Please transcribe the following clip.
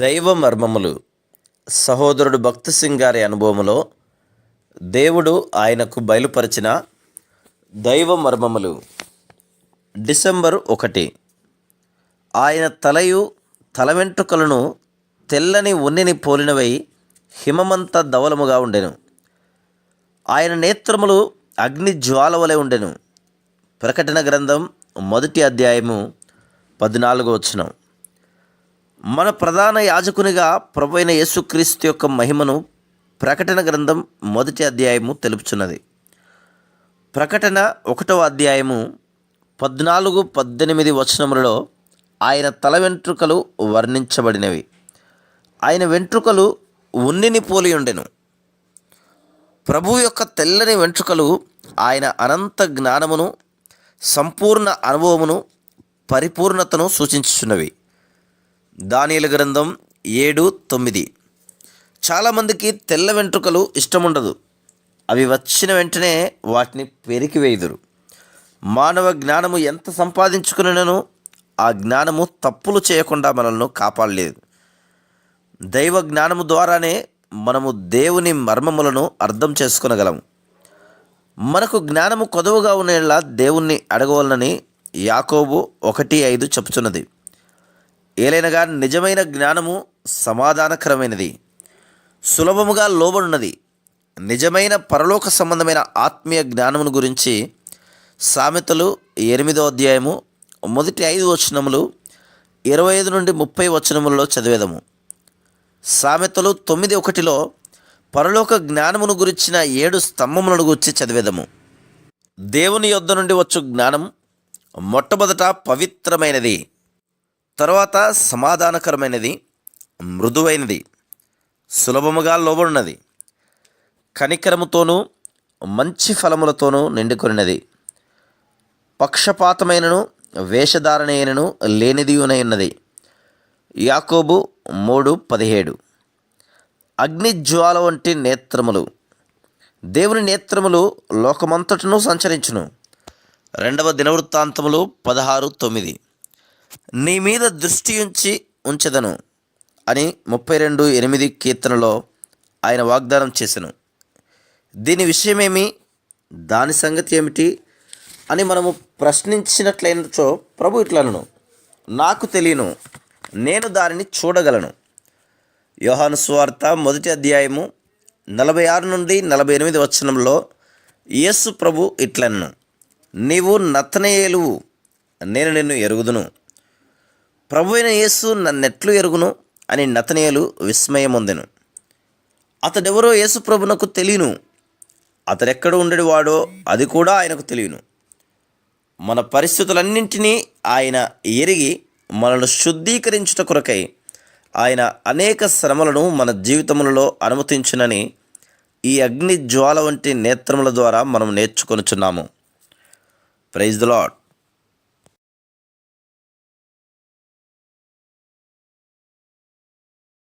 దైవ మర్మములు సహోదరుడు భక్తి సింగ్ గారి అనుభవములో దేవుడు ఆయనకు బయలుపరిచిన దైవ మర్మములు డిసెంబర్ ఒకటి. ఆయన తలయు తల వెంట్రుకలను తెల్లని ఉన్నిని పోలినవై హిమమంత ధవలముగా ఉండెను. ఆయన నేత్రములు అగ్ని జ్వాల వలె ఉండెను. ప్రకటన గ్రంథం మొదటి అధ్యాయము పద్నాలుగో వచ్చినాం మన ప్రధాన యాజకునిగా ప్రభు అయిన యేసుక్రీస్తు యొక్క మహిమను ప్రకటన గ్రంథం మొదటి అధ్యాయము తెలుపుచున్నది. ప్రకటన ఒకటవ అధ్యాయము పద్నాలుగు పద్దెనిమిది వచనములలో ఆయన తల వెంట్రుకలు వర్ణించబడినవి. ఆయన వెంట్రుకలు ఉన్నిని పోలి ఉండెను. ప్రభు యొక్క తెల్లని వెంట్రుకలు ఆయన అనంత జ్ఞానమును సంపూర్ణ అనుభవమును పరిపూర్ణతను సూచించుచున్నవి. దానియల గ్రంథం ఏడు తొమ్మిది. చాలామందికి తెల్ల వెంట్రుకలు ఇష్టముండదు. అవి వచ్చిన వెంటనే వాటిని పెరికివేయుదురు మానవ జ్ఞానము ఎంత సంపాదించుకున్నను ఆ జ్ఞానము తప్పులు చేయకుండా మనల్ని కాపాడలేదు. దైవ జ్ఞానము ద్వారానే మనము దేవుని మర్మములను అర్థం చేసుకునగలము మనకు జ్ఞానము కొదవగా ఉండేలా దేవుణ్ణి అడగవలనని యాకోబు ఒకటి ఐదు చెప్పుచున్నది. ఏలైనగా నిజమైన జ్ఞానము సమాధానకరమైనది. సులభముగా లోబడినది నిజమైన పరలోక సంబంధమైన ఆత్మీయ జ్ఞానమును గురించి సామెతలు ఎనిమిదో అధ్యాయము మొదటి ఐదు వచనములు ఇరవై ఐదు నుండి ముప్పై వచనములలో చదివేదము. సామెతలు తొమ్మిది ఒకటిలో పరలోక జ్ఞానమును గురించిన ఏడు స్తంభములను గురించి చదివేదము. దేవుని యొద్ద నుండి వచ్చు జ్ఞానం మొట్టమొదట పవిత్రమైనది. తర్వాత సమాధానకరమైనది మృదువైనది సులభముగా లోబడినది కనికరముతోనూ మంచి ఫలములతోనూ నిండుకొనినది. పక్షపాతమైనను వేషధారణైనను లేనిదియునైనది ఉన్నది యాకోబు మూడు పదిహేడు. అగ్నిజ్వాల వంటి నేత్రములు. దేవుని నేత్రములు లోకమంతటను సంచరించును. రెండవ దినవృత్తాంతములు పదహారు తొమ్మిది. నీ మీద దృష్టి ఉంచి ఉంచదను అని ముప్పై రెండు ఎనిమిది కీర్తనలో ఆయన వాగ్దానం చేశాను దీని విషయమేమి? దాని సంగతి ఏమిటి? అని మనము ప్రశ్నించినట్లయినచో ప్రభు ఇట్లను నాకు తెలియను నేను దానిని చూడగలను. యోహాను స్వార్త మొదటి అధ్యాయము నలభై ఆరు నుండి నలభై ఎనిమిది వచనంలో యేసు ప్రభు ఇట్లను నీవు నతనయేలువు నేను నిన్ను ఎరుగుదును. ప్రభువైన యేసు నన్నెట్లు ఎరుగును అని నతనీయులు విస్మయమొందెను. అతడెవరో యేసు ప్రభునకు తెలియను. అతడెక్కడ ఉండేవాడో అది కూడా ఆయనకు తెలియను. మన పరిస్థితులన్నింటినీ ఆయన ఎరిగి మనను శుద్ధీకరించుట కొరకై ఆయన అనేక శ్రమలను మన జీవితములలో అనుమతించునని ఈ అగ్ని జ్వాల వంటి నేత్రముల ద్వారా మనం నేర్చుకొనుచున్నాము. Praise the lord